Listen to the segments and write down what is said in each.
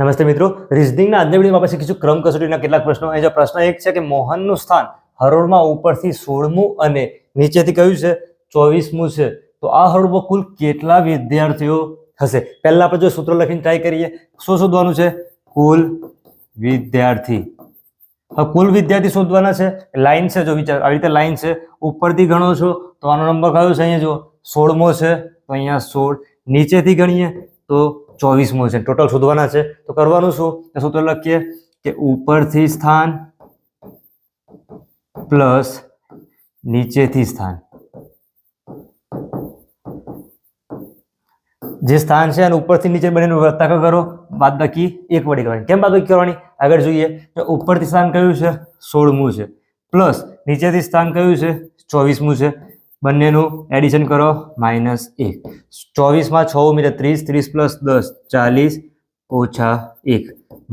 નમસ્તે મિત્રો, રિઝનિંગના આજના વિડીયોમાં આપણે શીખીશું ક્રમ કસોટીના કેટલાક પ્રશ્નો. અહીં પ્રશ્ન એક છે કે મોહનનું સ્થાન હરોળમાં ઉપરથી સોળમું અને નીચેથી કયું છે? ચોવીસમું છે. તો આ હરોળમાં કુલ કેટલા વિદ્યાર્થીઓ હશે? પહેલા આપણે જો સૂત્ર લખીને ટ્રાય કરીએ. શું શોધવાનું છે? કુલ વિદ્યાર્થી. હવે કુલ વિદ્યાર્થી શોધવાના છે. લાઈન છે જો વિચાર, આવી રીતે લાઈન છે. ઉપરથી ગણો છો તો આનો નંબર કયો છે? અહીંયા જો સોળમો છે. તો અહીંયા સોળ. નીચેથી ગણીએ. તો ચોવીસમો છે. ટોટલ શોધવાના છે. તો કરવાનું શું? સૂત્ર લખીએ કે ઉપરથી સ્થાન પ્લસ નીચેથી સ્થાન. જે સ્થાન છે અને ઉપરથી નીચે બંનેનું વત્તા કરો. બાદ બાકી એક વડે કરવાની. કેમ બાદ કરવાની? આગળ જોઈએ. તો ઉપરથી સ્થાન કયું છે? સોળમું છે. પ્લસ નીચેથી સ્થાન કયું છે? ચોવીસમું છે. બંનેનું એડિશન કરો માઇનસ એક. ચોવીસમાં છ ઉમેરે ત્રીસ ત્રીસ પ્લસ દસ, ચાલીસ, ઓછા એક.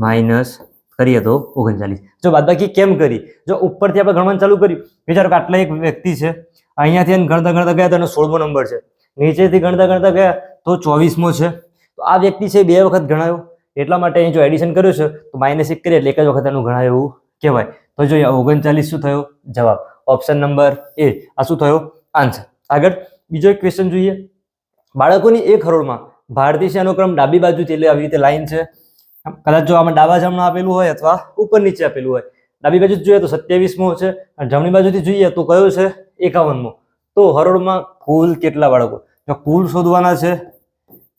માઇનસ કરીએ તો ઓગણચાલીસ. જો બાદબાકી કેમ કરી? જો ઉપરથી આપણે ગણવાનું ચાલુ કર્યું. વિચારો કે આટલા એક વ્યક્તિ છે, અહીંયાથી ગણતા ગણતા ગયા તો એનો સોળમો નંબર છે. નીચેથી ગણતા ગણતા ગયા તો ચોવીસમો છે. તો આ વ્યક્તિ છે બે વખત ગણાયો. એટલા માટે અહીં જો એડિશન કર્યું છે, તો માઇનસ એક કરીએ એટલે એક જ વખત એનું ગણાય એવું કહેવાય. તો જોઈએ ઓગણચાલીસ શું થયો? જવાબ. ઓપ્શન નંબર એ આ શું થયો? આન્સર. આગળ બીજો એક ક્વેશ્ચન જોઈએ. બાળકોની એક હરોળમાં ભારતીય અનુક્રમ ડાબી બાજુથી એટલે આવી રીતે લાઈન છે. કદાચ જો આમાં ડાબા જમણા આપેલું હોય અથવા ઉપર નીચે આપેલું હોય. ડાબી બાજુ જોઈએ તો સત્યાવીસમો છે અને જમણી બાજુથી જોઈએ તો કયો છે? એકાવનમો. તો હરોળમાં કુલ કેટલા બાળકો? જો કુલ શોધવાના છે,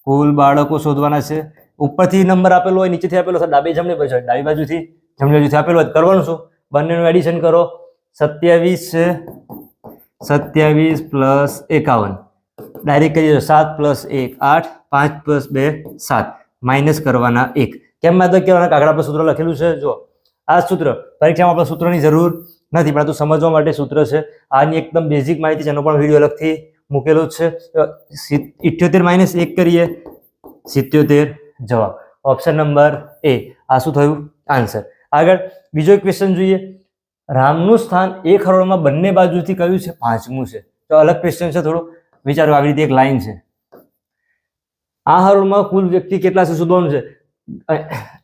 કુલ બાળકો શોધવાના છે, ઉપરથી નંબર આપેલો હોય, નીચેથી આપેલો હોય ડાબી જમણી બાજુ ડાબી બાજુથી જમણી બાજુથી આપેલો હોય કરવાનું શું? બંનેનું એડિશન કરો. સત્યાવીસ છે સત્યાવીસ પ્લસ એકાવન. ડાયરેક્ટ કરીએ દો, સાત પ્લસ એક, આઠ, પાંચ પ્લસ બે, સાત. માઇનસ કરવાના એક. કેમ મેં તો કહેવાના કાગળ પર સૂત્ર લખેલું છે? જો આ સૂત્ર, પરીક્ષામાં આપણે સૂત્રની જરૂર નથી પરંતુ સમજવા માટે સૂત્ર છે. આની એકદમ બેઝિક માહિતી છે, એનો પણ વીડિયો અલગથી મૂકેલો છે. ઇઠ્યોતેર માઇનસ એક કરીએ. સિત્યોતેર જવાબ. ઓપ્શન નંબર એ આ શું થયું? આન્સર આગળ બીજો એક ક્વેશ્ચન જોઈએ. રામનું સ્થાન એક હરોળમાં બંને બાજુથી કયું છે? પાંચમું છે. તો અલગ ક્વેશ્ચન છે થોડું. વિચારો આવી રીતે એક લાઈન છે. આ હરોળમાં કુલ વ્યક્તિ કેટલા છે? શોધવાનું છે?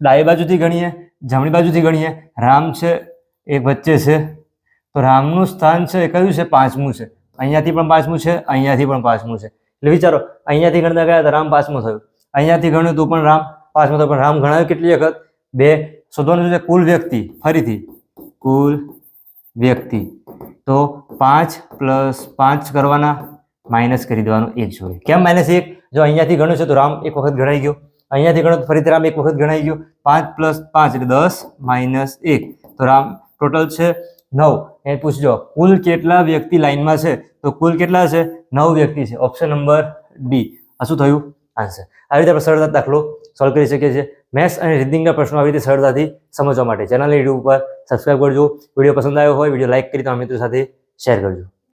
ડાબી બાજુથી ગણીએ, જમણી બાજુથી ગણીએ. રામ છે એ વચ્ચે છે. તો રામનું સ્થાન છે એ કયું છે? પાંચમું છે. અહીંયાથી પણ પાંચમું છે, અહીંયાથી પણ પાંચમું છે. એટલે વિચારો, અહીંયાથી ગણતા ગયા તો રામ પાંચમું થયું. અહીંયાથી ગણ્યું તો પણ રામ પાંચમું થયું. પણ રામ ગણાયું કેટલી વખત? બે. શોધવાનું છે? કુલ વ્યક્તિ ફરીથી. કુલ વ્યક્તિ. તો પાંચ પ્લસ પાંચ કરવાના, માઇનસ કરી દેવાનું એક જોડે. કેમ માઇનસ એક? જો અહીંયાથી ગણ્યું છે તો રામ એક વખત ગણાઈ ગયો. અહીંયાથી ગણો તો ફરીથી રામ એક વખત ગણાઈ ગયો. પાંચ પ્લસ પાંચ એટલે દસ, માઇનસ એક. તો રામ ટોટલ છે નવ. એ પૂછજો, કુલ કેટલા વ્યક્તિ લાઇનમાં છે? તો કુલ કેટલા છે? નવ વ્યક્તિ છે. Option number D. આ શું થયું? આન્સર. આવી રીતે આપણે સરળતા દાખલો સોલ્વ કરી શકીએ છીએ. મેથ્સ અને રીડિંગના પ્રશ્નો આવી રીતે સરળતાથી સમજવા માટે. ચેનલ યુટ્યુબ ઉપર સબસ્ક્રાઇબ કરજો. વીડિયો પસંદ આવ્યો હોય, વીડિયો લાઇક કરી તમારા મિત્રો સાથે શેર કરજો.